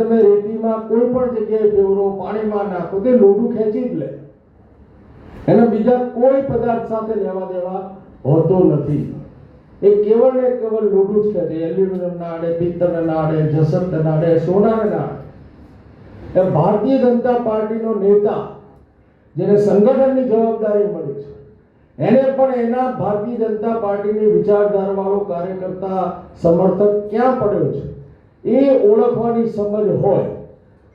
તમે રેતીમાં કોઈ પણ જગ્યાએ ફેવરો પાણીમાં નાખો તે લોઢું ખેંચી જ લે. એને બીજા કોઈ પદાર્થ સાથે લેવા દેવા હોતો નથી. એ કેવળ ને કેવળ લોઢું જ ખેંચે. એલ્યુમિનિયમ ના આડે પિત્તળ ના આડે જસંત ના આડે સોના ના એ ભારતીય જનતા પાર્ટીનો નેતા જેને સંગઠનની જવાબદારી મળી છે, એને પણ એના ભારતીય જનતા પાર્ટીની વિચારધારા વાળો કાર્યકર્તા સમર્થક ક્યાં પડ્યો છે? એ ઓળખવાની સમજ હોય.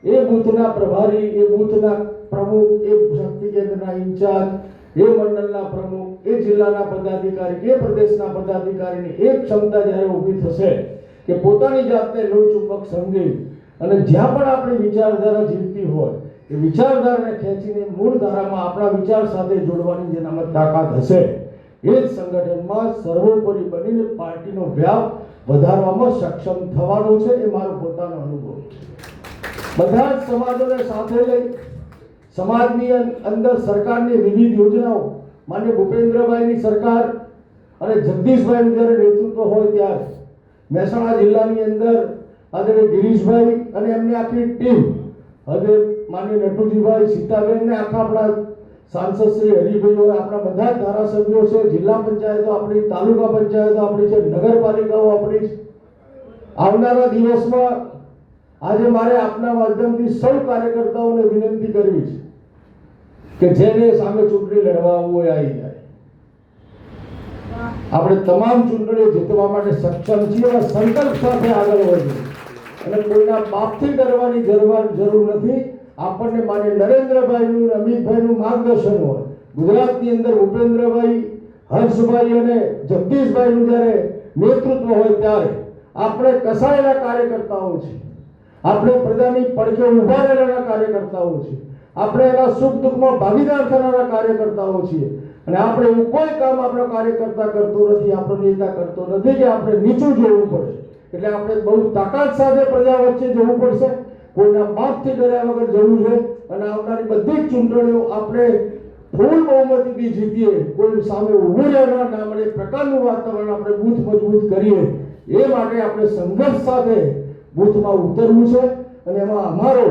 એ બૂથના પ્રભારી, એ બૂથના પ્રમુખ, એ શક્તિ કેન્દ્રના ઇન્ચાર્જ, એ મંડળના પ્રમુખ, એ જિલ્લાના પદાધિકારી, એ પ્રદેશના પદાધિકારીની એ ક્ષમતા જ્યારે ઊભી થશે કે પોતાની જાતને લોચુંબક સમજી અને જ્યાં પણ આપણી વિચારધારા જીવતી હોય, એ વિચારધારાને ખેંચીને મૂળ ધારામાં આપણા વિચાર સાથે જોડવાની જેનામાં તાકાત હશે. એ જ સંગઠનમાં સર્વોપરી બનીને પાર્ટીનો વ્યાપ વધારવામાં સક્ષમ થવાનો છે, એ મારો પોતાનો અનુભવ છે. બધા જ સમાજોને સાથે લઈ સમાજની અંદર સરકારની વિવિધ યોજનાઓ, માન્ય ભૂપેન્દ્રભાઈની સરકાર અને જગદીશભાઈનું જ્યારે નેતૃત્વ હોય ત્યારે, મહેસાણા જિલ્લાની અંદર આદરે ગિરીશભાઈ અને એમની આખી ટીમ હવે માન્ય નટુજીભાઈ સીતાબેન ને આખા આપણા સાંસદ શ્રી હરિભાઈ હોય આપણા બધા ધારાસભ્યો છે, જિલ્લા પંચાયતો આપણી, તાલુકા પંચાયતો આપણી છે, નગરપાલિકાઓ આપણી આવનારા દિવસમાં આજે મારે આપના માધ્યમથી સૌ કાર્યકર્તાઓને વિનંતી કરવી છે કે જેને સામે ચૂંટણી લડવા હોય, આવી જાય. આપણે તમામ ચૂંટણીઓ જીતવા માટે સક્ષમ છીએ અને સંકલ્પ સાથે આગળ વધીએ. અને કોઈના બાપથી કરવાની જરૂર નથી. આપણને માન્ય નરેન્દ્રભાઈનું અમિતભાઈનું માર્ગદર્શન હોય. ગુજરાતની અંદર ઉપેન્દ્રભાઈ, હર્ષભાઈ અને જગદીશભાઈનું જ્યારે નેતૃત્વ હોય ત્યારે આપણે કસાયેલા કાર્યકર્તાઓ છીએ. આપણે પ્રજાની પડખે ઊભા રહેલા કાર્યકર્તાઓ છીએ. આપણે એના સુખ દુઃખમાં ભાગીદાર થનારા કાર્યકર્તાઓ છીએ. અને આપણે એવું કોઈ કામ આપણો કાર્યકર્તા કરતો નથી, આપણો નેતા કરતો નથી કે આપણે નીચું જોવું પડે. એટલે આપણે બહુ તાકાત સાથે પ્રજા વચ્ચે જવું પડશે. કોઈના બાપથી ડર્યા વગર જવું છે અને આવનારી બધી ચૂંટણીઓ આપણે ફૂલ બહુમતીથી જીતીએ કોઈ સામે ઉભું રહેવા ના મળે પ્રકારનું વાતાવરણ આપણે બૂથ મજબૂત કરીએ, એ માટે આપણે સંઘર્ષ સાથે બૂથમાં ઉતરવું છે અને એમાં અમારો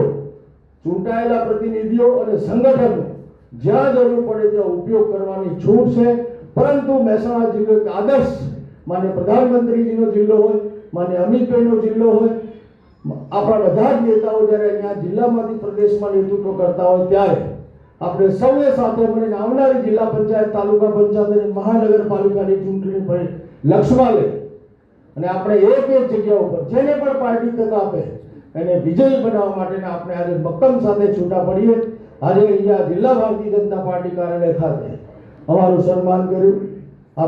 ચૂંટાયેલા પ્રતિનિધિઓ અને સંગઠનો જ્યાં જરૂર પડે ત્યાં ઉપયોગ કરવાની છૂટ છે. પરંતુ મહેસાણા જિલ્લો એક આદર્શ, માન્ય પ્રધાનમંત્રીજીનો જિલ્લો હોય, માન્ય અમિતભાઈનો જિલ્લો હોય આપણા બધા જ નેતાઓ જ્યારે અહીંયા જિલ્લામાંથી પ્રદેશમાં નેતૃત્વ કરતા હોય ત્યારે આપણે સૌએ સાથે મળીને આવનારી જિલ્લા પંચાયત, તાલુકા પંચાયત અને મહાનગરપાલિકાની ચૂંટણી પર લક્ષમાં લઈ અને આપણે એક એક જગ્યા ઉપર જેને પણ પાર્ટી તક આપે એને વિજય બનાવવા માટેના આપણે આજે મક્કમ સાથે છૂટા પડીએ. આજે અહીંયા જિલ્લા ભારતીય જનતા પાર્ટી કાર્યાલય ખાતે અમારું સન્માન કર્યું.